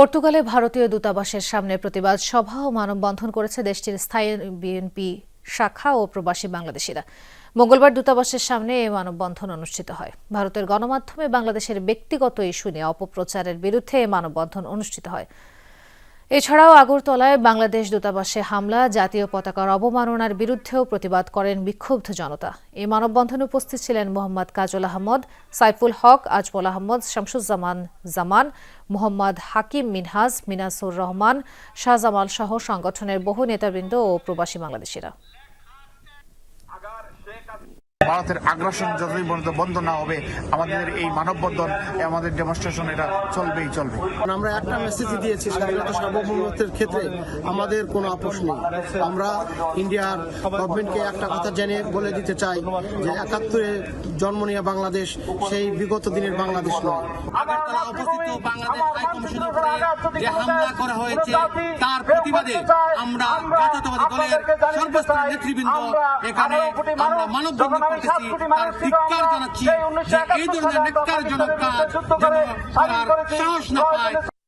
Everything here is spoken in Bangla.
পর্তুগালে ভারতীয় দূতাবাসের সামনে প্রতিবাদ সভা ও মানববন্ধন করেছে দেশটির স্থায়ী বিএনপি শাখা ও প্রবাসী বাংলাদেশিরা। মঙ্গলবার দূতাবাসের সামনে এই মানববন্ধন অনুষ্ঠিত হয়। ভারতের গণমাধ্যমে বাংলাদেশের ব্যক্তিগত ইস্যু নিয়ে অপপ্রচারের বিরুদ্ধে এই মানববন্ধন অনুষ্ঠিত হয়। এছাড়াও আগরতলায় বাংলাদেশ দূতাবাসে হামলা, জাতীয় পতাকার অবমাননার বিরুদ্ধেও প্রতিবাদ করেন বিক্ষুব্ধ জনতা। এই মানববন্ধনে উপস্থিত ছিলেন মোহাম্মদ কাজল আহমদ, সাইফুল হক, আজমল আহমদ, শামসুজ্জামান জামান, মোহাম্মদ হাকিম মিনহাজ, মিনাসুর রহমান শাহজামাল সহ সংগঠনের বহু নেতাবৃন্দ ও প্রবাসী বাংলাদেশিরা। ভারতের আগ্রাসন যতদিন পর্যন্ত বন্ধ না হবে, আমাদের এই মানববন্ধন আমাদের ডেমনস্ট্রেশন এটা চলবেই চলবে। আমরা একটা মেসেজ দিয়েছি, স্বাধীনতা সার্বভৌমত্বের ক্ষেত্রে আমাদের কোনো আপোষ নেই। আমরা ইন্ডিয়ার গভর্নমেন্টকে একটা কথা জেনে বলে দিতে চাই যে একাত্তরে জন্ম নিয়ে বাংলাদেশ সেই বিগত দিনের বাংলাদেশ নয়। হামলা করা হয়েছে, তার প্রতিবাদে আমরা জাতীয়তাবাদী দলের নেতৃবৃন্দ এখানে আমরা মানববন্ধন করতেছি তার ধিক্কার জানাচ্ছি যে এই ধরনের নেককারজনক কাজ যেন করার সাহস না পায়।